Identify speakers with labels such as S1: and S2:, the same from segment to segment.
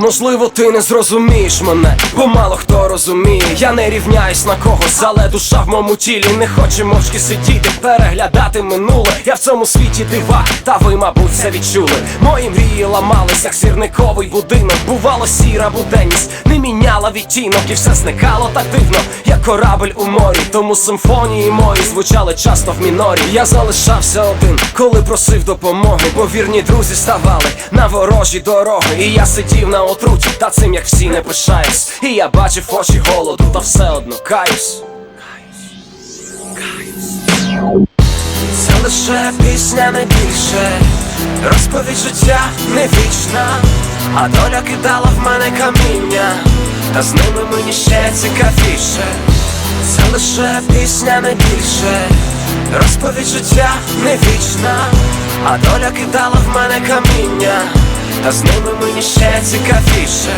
S1: Можливо, ти не зрозумієш мене, бо мало хто розуміє. Я не рівняюсь на когось, але душа в моєму тілі не хоче мовчки сидіти, переглядати минуле. Я в цьому світі дива, та ви, мабуть, це відчули. Мої мрії ламались, як сірниковий будинок. Бувало, сіра буденність не міняла відтінок, і все зникало так дивно, як корабль у морі. Тому симфонії мої звучали часто в мінорі. Я залишався один, коли просив допомоги, бо вірні друзі ставали на ворожі дороги. І я сидів на отруті, та цим як всі не пишаюсь. І я бачив очі голоду, та все одно каюсь. Це лише пісня не більше, розповідь життя не вічна, а доля кидала в мене каміння, та з ними мені ще цікавіше. Це лише пісня не більше, розповідь життя не вічна, а доля кидала в мене каміння, та з ними мені ще цікавіше.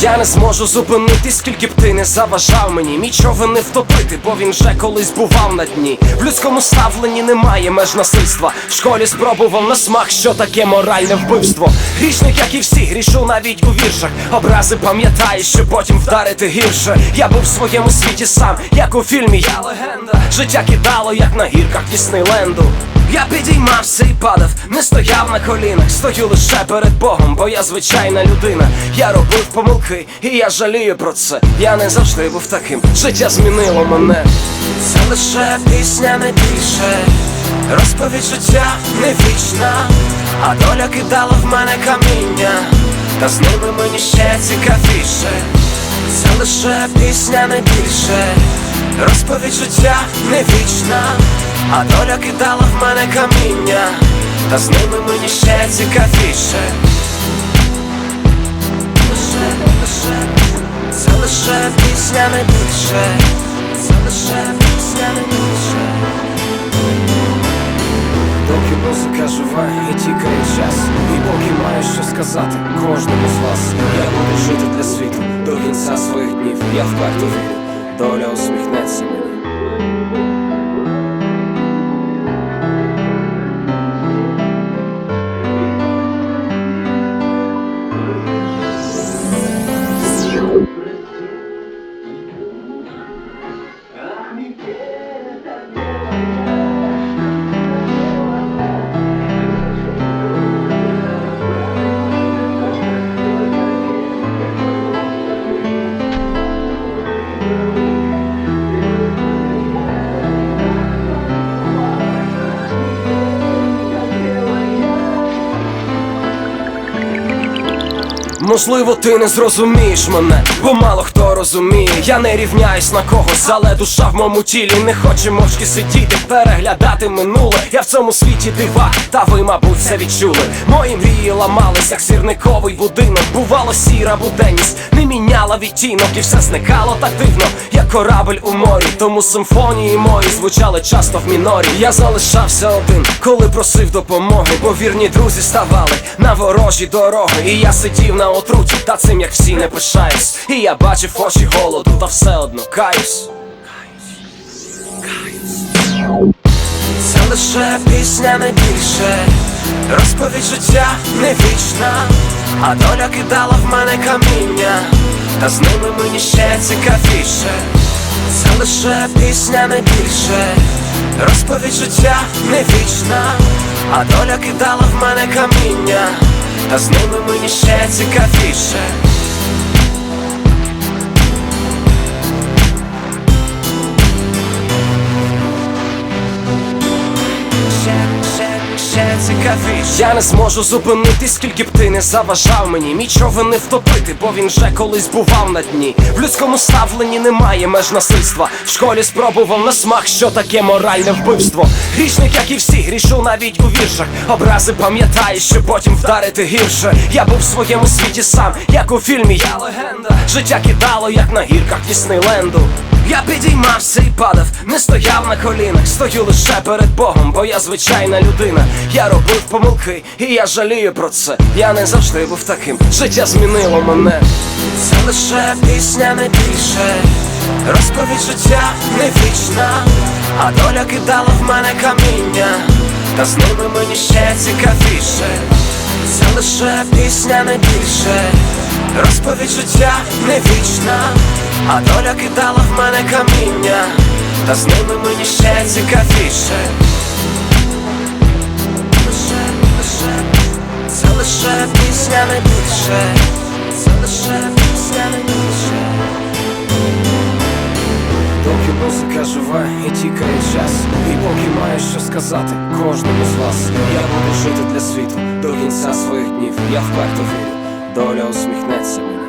S1: Я не зможу зупинити, скільки б ти не заважав мені. Мій не втопити, бо він вже колись бував на дні. В людському ставленні немає меж насильства. В школі спробував на смак, що таке моральне вбивство. Грішник, як і всі, грішу навіть у віршах. Образи пам'ятаю, що потім вдарити гірше. Я був в своєму світі сам, як у фільмі. Я легенда. Життя кидало, як на гірках Діснейленду. Я підіймався і падав, не стояв на колінах, стою лише перед Богом, бо я звичайна людина. Я робив помилки, і я жалію про це. Я не завжди був таким. Життя змінило мене. Це лише пісня не більше. Розповідь життя не вічна, а доля кидала в мене каміння, та з ними мені ще цікавіше. Це лише пісня не більше. Розповідь життя не вічна, а доля кидала в мене каміння, та з ними мені ще цікавіше. Лише, це лише пісня не більше, це лише пісня не більше. Доки музика жива і тікає час, і поки маю що сказати кожному з вас, я буду жити для світу до кінця своїх днів. Я вперто вірю, доля усміхнеться мені. Можливо, ти не зрозумієш мене, бо мало хто розуміє. Я не рівняюсь на когось, але душа в моєму тілі не хоче мовчки сидіти, переглядати минуле. Я в цьому світі дива, та ви, мабуть, це відчули. Мої мрії ламались, як сірниковий будинок. Бувало, сіра буденність не міняла відтінок, і все зникало так дивно, як корабль у морі. Тому симфонії мої звучали часто в мінорі. Я залишався один, коли просив допомоги, бо вірні друзі ставали на ворожі дороги. І я сидів на отруті, та цим як всі не пишаюсь. І я бачив очі голоду, та все одно каюсь. Це лише пісня не більше, розповідь життя не вічна, а доля кидала в мене каміння, та з ними мені ще цікавіше. Це лише пісня не більше, розповідь життя не вічна, а доля кидала в мене каміння, та з ними мені ще цікавіше. Ще цікавіше Я не зможу зупинити, скільки б ти не заважав мені. Човен не втопити, бо він вже колись бував на дні. В людському ставленні немає меж насильства. В школі спробував на смак, що таке моральне вбивство. Грішник, як і всі, грішу навіть у віршах. Образи пам'ятаю, що потім вдарити гірше. Я був в своєму світі сам, як у фільмі Я легенда Життя кидало, як на гірках Діснейленду. Я підіймався і падав, не стояв на колінах, стою лише перед Богом, бо я звичайна людина. Я робив помилки, і я жалію про це. Я не завжди був таким. Життя змінило мене. Це лише пісня, не більше. Розповідь життя не вічна, а доля кидала в мене каміння, та з ними мені ще цікавіше. Це лише пісня, не більше. Розповідь життя не вічна, а доля кидала в мене каміння, та з ними мені ще цікавіше. Це лише пісня, не більше. Це лише пісня, не більше. Доки музика живе і тікає час, і поки маю що сказати кожному з вас, я буду жити для світу до кінця своїх днів. Я вперто вірю, доля усміхнеться мені.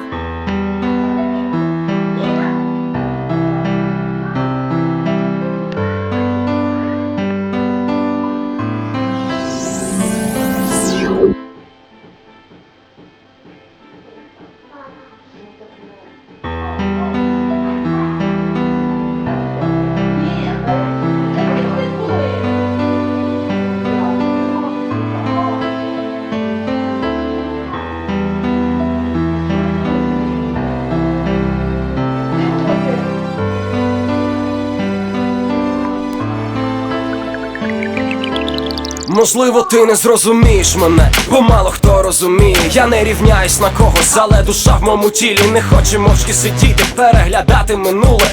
S1: Можливо, ти не зрозумієш мене, бо мало хто розуміє. Я не рівняюсь на когось, але душа в моєму тілі не хоче мовчки сидіти, переглядати минуле